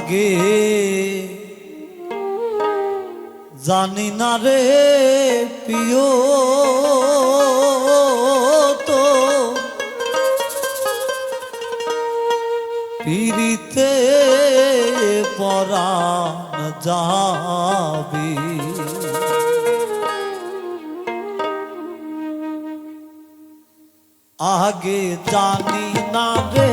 লাগে। জানি না রে পিও তো পিড়িতে পরাণ যাবি। আগে জানি না রে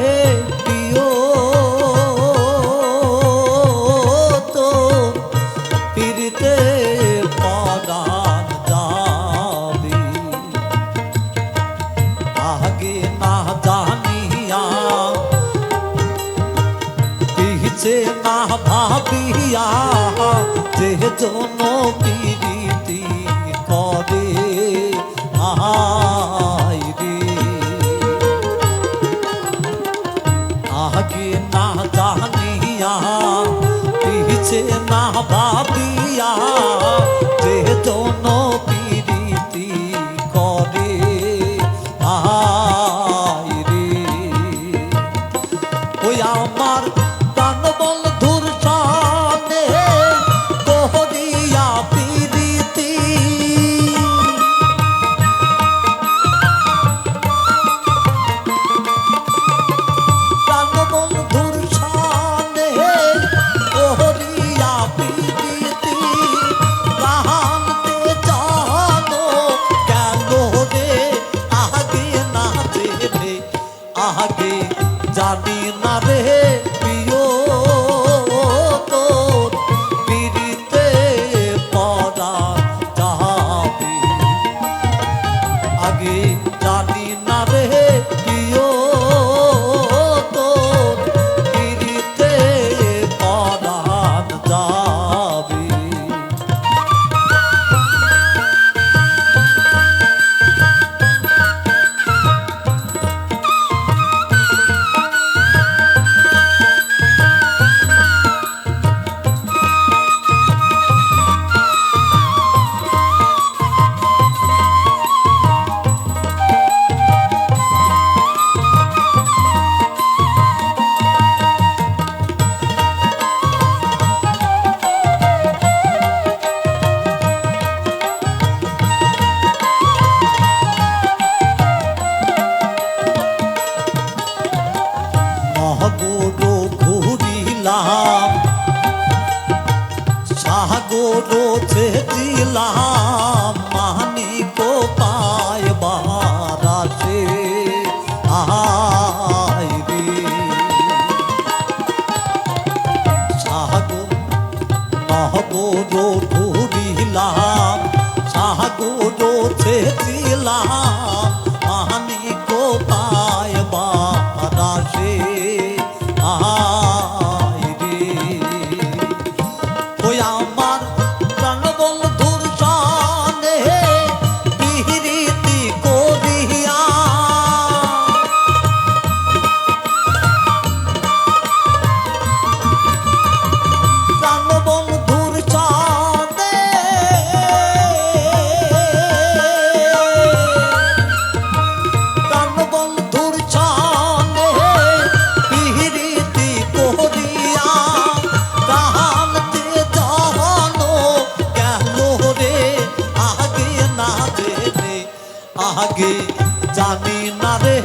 যে না ভাবিয়া, যে জন পিরিতি করে আহাইরে আগে না জানিয়া, পিছে না ভাবিয়া, যে জন জানি না দিলাম। সাগর ছেড়ে দিলাম। আগে জানি না রে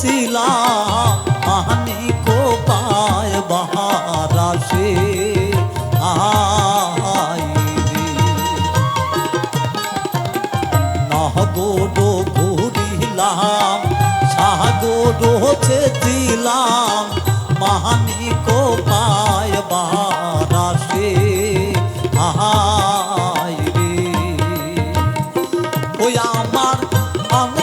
ছিলা আহানি কো পায় বাহারা সে? আহাই নহগোডো ঘুরিলাম সাহগোডো চেতিলাম মাহানি কো পায় বাহারা সে? আহাই রে। ওই আমার অঙ্গ